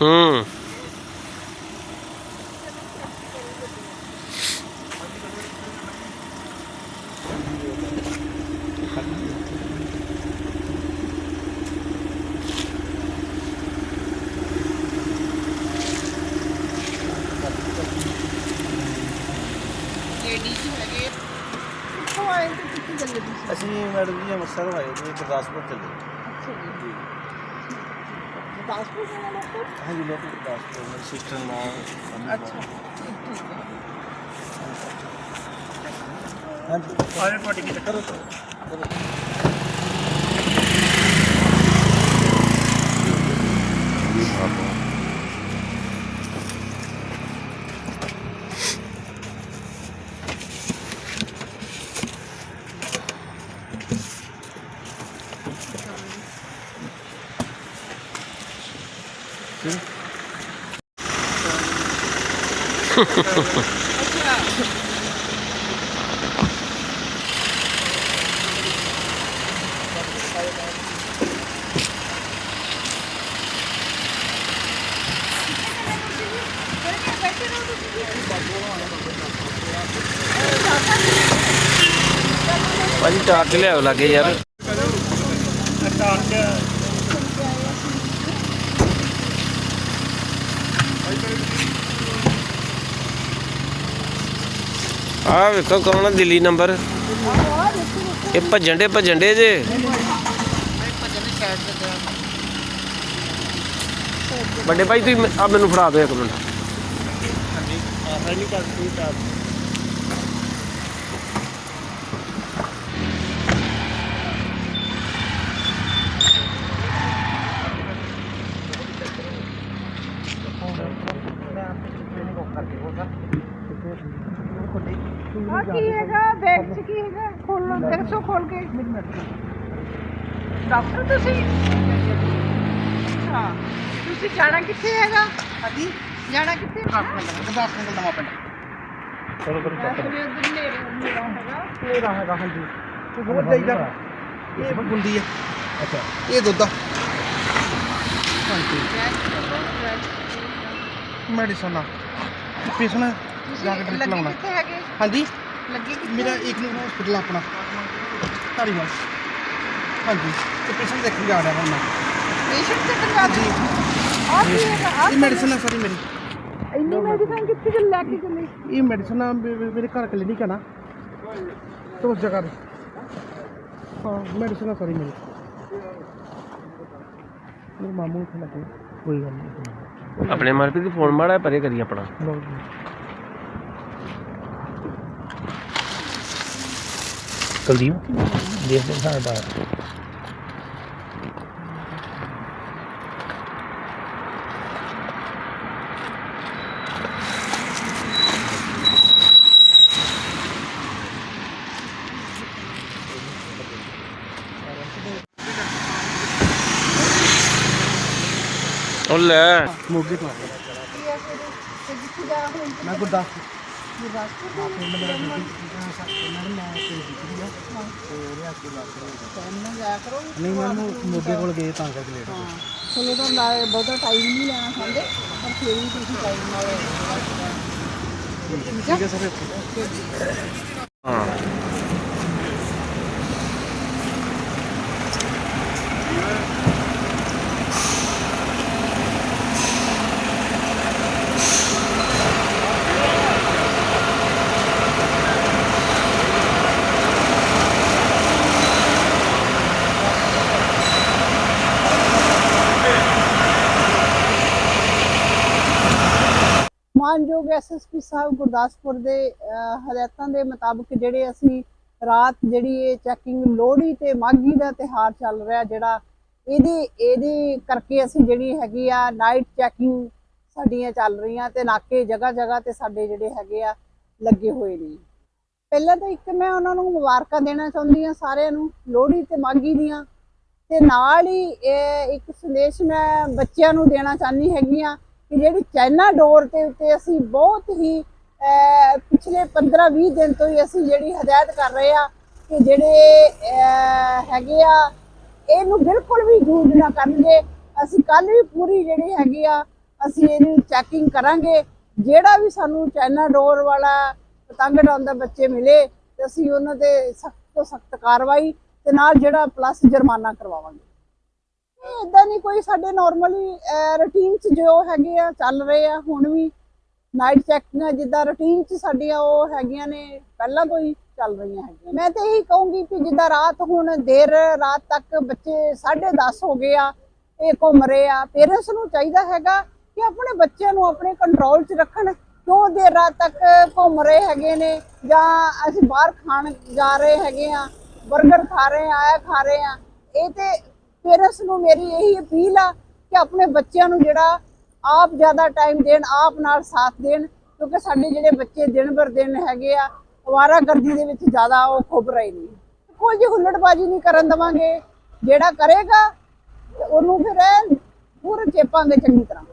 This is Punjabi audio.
ਹੂੰ। ਲੇਡੀਜ਼ ਹੈਗੇ ਕਿੱਥੋਂ ਆਏ ਤੇ ਕਿੱਥੇ ਚੱਲੇ ਤੁਸੀਂ ਅਸੀਂ ਮੈਡਮ ਜੀ ਅੰਮ੍ਰਿਤਸਰ ਆਏ ਜੀ ਗੁਰਦਾਸਪੁਰ ਚੱਲੇ। ਗੁਰਦਾਸਪੁਰ ਜਾਣਾ ਲੋਕਲ ਹਾਂਜੀ ਲੋਕ ਗੁਰਦਾਸਪੁਰ ਮੇਰੀ ਸਿਸਟਰ ਨਾਲ ਅੱਛਾ ਹਾਂਜੀ ਆਰੇ ਪਾਰਟੀ ਕੀ ਕਰੋ ਭਾਜੀ ਚਾਰਜ ਲਿਆਓ ਲੱਗੇ ਯਾਰ। ਆ ਵੇਖੋ ਕੌਣ ਆ, ਦਿੱਲੀ ਨੰਬਰ। ਇਹ ਭੱਜਣ ਦੇ ਭੱਜਣ ਦੇ ਜੇ। ਵੱਡੇ ਭਾਈ, ਤੁਸੀਂ ਆ ਮੈਨੂੰ ਫੜਾ ਦਿਓ ਇੱਕ ਮਿੰਟ। ਆਹ ਨਹੀਂ ਕਰਦੀ ਤਾਂ ਆ ਕੀ ਹੈਗਾ ਬੈਗ 'ਚ ਕੀ ਹੈਗਾ ਖੋਲੋ ਦੇਖੋ ਖੋਲ ਕੇ ਡਾਕਟਰ ਤੁਸੀਂ ਅੱਛਾ ਤੁਸੀਂ ਜਾਣਾ ਕਿੱਥੇ ਹੈਗਾ ਹਾਂਜੀ ਜਾਣਾ ਕਿੱਥੇ ਗੁਰਦਾਸਪੁਰ ਨਵਾਂ ਪਿੰਡ ਚਲੋ ਕਰੋ ਮੈਂ ਸੁਣਿਆ ਉਧਰ ਨੇੜੇ ਨੇੜਾ ਹੈਗਾ ਇਹ ਰਹਾ ਹੈਗਾ ਹਾਂਜੀ ਤੂੰ ਬਹੁਤ ਜਾਈਦਾ ਇਹ ਬੁੰਦੀ ਹੈ ਅੱਛਾ ਇਹ ਦੁੱਧ ਆ ਹਾਂਜੀ ਮੈਡੀਸਨ ਆ ਪੇਸ਼ੈਂਟ ਜਾ ਕੇ ਤੁਸੀਂ ਡ੍ਰਿਪ ਲੱਗੇ ਲਾਉਣਾ ਕਿੱਥੇ ਹੈਗੇ? ਹਾਂਜੀ। ਲੱਗੇ ਕਿੱਥੇ? ਮੇਰਾ ਇੱਕ ਨੂੰ ਹਸਪੀਟਲ ਆਪਣਾ। ਧਾਰੀਵਾਲ। ਹਾਂਜੀ। ਤੇ ਪੇਸ਼ੈਂਟ ਦੇਖਣ ਜਾ ਰਿਹਾ ਹੁਣ ਮੈਂ। ਪੇਸ਼ੈਂਟ ਤੇ ਪੰਜਾਬ ਜੀ ਆ ਕੀ ਹੈਗਾ ਆਹ ਇਹ ਮੈਡੀਸਨ ਆ ਸਾਰੀ ਮੇਰੀ। ਇੰਨੀ ਮੈਡੀਸਨ ਕਿੱਥੇ ਚੱਲ ਲੈ ਕੇ ਚੱਲੇ? ਇਹ ਮੈਡੀਸਨ ਆ ਮੇ- ਮੇ- ਮੇਰੇ ਘਰ ਕਲੀਨਿਕ ਆ ਨਾ। ਤੇ ਉਸ ਜਗ੍ਹਾ ਤੇ। ਹਾਂ ਮੈਡੀਸਨ ਆ ਸਾਰੀ ਮੇਰੀ। ਮੇਰੇ ਮਾਮੂ ਨੂੰ ਇੱਥੇ ਲੱਗੇ। ਕੋਈ ਗੱਲ ਨਹੀਂ ਆਪਣੇ ਮਨਪ੍ਰੀਤ ਦੀ ਫੋਨ ਮਾੜਾ ਪਰੇ ਕਰੀ ਆਪਣਾ। ਲਓ ਜੀ। ਕੁਲਦੀਪ ਦੇਖਦੇ ਸਾਡਾ ਉਹ ਲੈ ਮੋਗੇ ਤੋਂ ਕੀ ਹੈ ਫਿਰ ਤੇ ਜਿੱਥੇ ਜਾ ਹੁਣ ਮੈਂ ਗੁਰਦਾਸਪੁਰ ਗੁਰਦਾਸਪੁਰ ਤੋਂ ਮੈਡਮ ਮੈਂ ਤੇ ਦਿੱਤੀ ਆ ਤੇ ਉਹਦੇ ਹਸਪੀਟਲ ਟਾਈਮ ਨਾਲ ਜਾਇਆ ਕਰੋ ਨਹੀਂ ਮੈਡਮ ਮੋਗੇ ਕੋਲ ਗਏ ਤਾਂ ਕਰਕੇ ਲੇਟ ਹਾਂ ਚਲੋ ਤਾਂ ਨਾ ਬਹੁਤਾ ਟਾਈਮ ਨਹੀਂ ਲੈਣਾ ਚਾਹੁੰਦੇ ਪਰ ਫਿਰ ਵੀ ਤੁਸੀਂ ਟਾਈਮ ਨਾਲ ਠੀਕ ਹੈ ਸਰ ਹਾਂ। ਮਾਨਯੋਗ ਐਸਐਸਪੀ ਸਾਹਿਬ ਗੁਰਦਾਸਪੁਰ ਦੇ ਹਦਾਇਤਾਂ ਦੇ ਮੁਤਾਬਕ ਜਿਹੜੇ ਅਸੀਂ ਰਾਤ ਜਿਹੜੀ ਇਹ ਚੈਕਿੰਗ ਲੋਹੜੀ ਤੇ ਮਾਘੀ ਦਾ ਤਿਹਾਰ ਚੱਲ ਰਿਹਾ ਜਿਹੜਾ, ਇਹਦੇ ਇਹਦੇ ਕਰਕੇ ਅਸੀਂ ਜਿਹੜੀ ਹੈਗੀ ਆ ਨਾਈਟ ਚੈਕਿੰਗ ਸਾਡੀਆਂ ਚੱਲ ਰਹੀਆਂ ਤੇ ਨਾਕੇ ਜਗ੍ਹਾ ਜਗ੍ਹਾ ਤੇ ਸਾਡੇ ਜਿਹੜੇ ਹੈਗੇ ਆ ਲੱਗੇ ਹੋਏ ਨੇ। ਪਹਿਲਾਂ ਤਾਂ ਇੱਕ ਮੈਂ ਉਹਨਾਂ ਨੂੰ ਮੁਬਾਰਕਾਂ ਦੇਣਾ ਚਾਹੁੰਦੀ ਆ ਸਾਰਿਆਂ ਨੂੰ, ਲੋਹੜੀ ਤੇ ਮਾਘੀ ਦੀਆਂ। ਤੇ ਨਾਲ ਹੀ, ਇਹ ਇੱਕ ਸੰਦੇਸ਼ ਮੈਂ ਬੱਚਿਆਂ ਨੂੰ ਦੇਣਾ ਚਾਹੁੰਦੀ ਹੈਗੀ ਆ ਕਿ ਜਿਹੜੀ ਚਾਈਨਾ ਡੋਰ ਦੇ ਉੱਤੇ ਅਸੀਂ ਬਹੁਤ ਹੀ ਪਿਛਲੇ 15-20 ਦਿਨ ਤੋਂ ਹੀ ਅਸੀਂ ਜਿਹੜੀ ਹਦਾਇਤ ਕਰ ਰਹੇ ਆ ਕਿ ਜਿਹੜੇ ਹੈਗੇ ਆ, ਇਹਨੂੰ ਬਿਲਕੁਲ ਵੀ ਯੂਜ਼ ਨਾ ਕਰਨਗੇ। ਅਸੀਂ ਕੱਲ ਵੀ ਪੂਰੀ ਜਿਹੜੀ ਹੈਗੀ ਆ, ਅਸੀਂ ਇਹਦੀ ਚੈਕਿੰਗ ਕਰਾਂਗੇ। ਜਿਹੜਾ ਵੀ ਸਾਨੂੰ ਚਾਈਨਾ ਡੋਰ ਵਾਲਾ ਪਤੰਗ ਡਾਉਂਦਾ ਬੱਚੇ ਮਿਲੇ, ਤੇ ਅਸੀਂ ਉਹਨਾਂ ਤੇ ਸਖਤ ਤੋਂ ਸਖਤ ਕਾਰਵਾਈ ਤੇ ਨਾਲ ਜਿਹੜਾ ਪਲੱਸ ਜੁਰਮਾਨਾ ਕਰਵਾਵਾਂਗੇ। ਇਦਾਂ ਨਹੀਂ, ਕੋਈ ਸਾਡੇ ਨਾਰਮਲੀ ਰੂਟੀਨ ਚ ਜੋ ਹੈਗੇ ਆ, ਚੱਲ ਰਹੇ ਆ, ਹੁਣ ਵੀ ਨਾਈਟ ਚੈਕਿੰਗ ਜਿੱਦਾਂ ਰੂਟੀਨ ਚ ਸਾਡੀਆਂ ਉਹ ਹੈਗੀਆਂ ਨੇ, ਪਹਿਲਾਂ ਤੋਂ ਹੀ ਚੱਲ ਰਹੀਆਂ ਹੈਗੀਆਂ ਮੈਂ ਤੇ ਇਹੀ ਕਹੂੰਗੀ ਕਿ ਜਿੱਦਾਂ ਰਾਤ ਹੁਣ ਦੇਰ, ਰਾਤ ਤੱਕ ਬੱਚੇ 10:30 ਹੋ ਗਏ ਆ, ਇਹ ਘੁੰਮ ਰਹੇ ਆ ਪੇਰੈਂਟਸ ਨੂੰ ਚਾਹੀਦਾ ਹੈਗਾ ਕਿ ਆਪਣੇ ਬੱਚਿਆਂ ਨੂੰ ਆਪਣੇ ਕੰਟਰੋਲ 'ਚ ਰੱਖਣ, ਕਿਉਂ ਦੇਰ ਰਾਤ ਤੱਕ ਘੁੰਮ ਰਹੇ ਹੈਗੇ ਨੇ, ਜਾਂ ਅਸੀਂ ਬਾਹਰ ਖਾਣ ਜਾ ਰਹੇ ਹੈਗੇ ਆ 버ਗਰ ਖਾ ਰਹੇ ਆ ਆਇਆ ਖਾ ਰਹੇ ਆ, ਇਹ ਤੇ ਪੇਰੈਂਟਸ ਨੂੰ ਮੇਰੀ ਇਹੀ ਅਪੀਲ ਆ ਕਿ ਆਪਣੇ ਬੱਚਿਆਂ ਨੂੰ ਜਿਹੜਾ ਆਪ ਜ਼ਿਆਦਾ ਟਾਈਮ ਦੇਣ, ਆਪ ਨਾਲ ਸਾਥ ਦੇਣ, ਕਿਉਂਕਿ ਸਾਡੇ ਜਿਹੜੇ ਬੱਚੇ ਦਿਨ ਬਰ ਦਿਨ ਹੈਗੇ ਆ ਅਵਾਰਾਗਰਦੀ ਦੇ ਵਿੱਚ ਜ਼ਿਆਦਾ ਉਹ ਖੁੱਭ ਰਹੇ ਨੇ। ਕੋਈ ਜੀ ਹੁੱਲੜਬਾਜੀ ਨਹੀਂ ਕਰਨ ਦਵਾਂਗੇ, ਜਿਹੜਾ ਕਰੇਗਾ ਉਹਨੂੰ ਫਿਰ ਐਨ ਪੂਰਾ ਚੇਪਾਂਗੇ ਚੰਗੀ ਤਰ੍ਹਾਂ।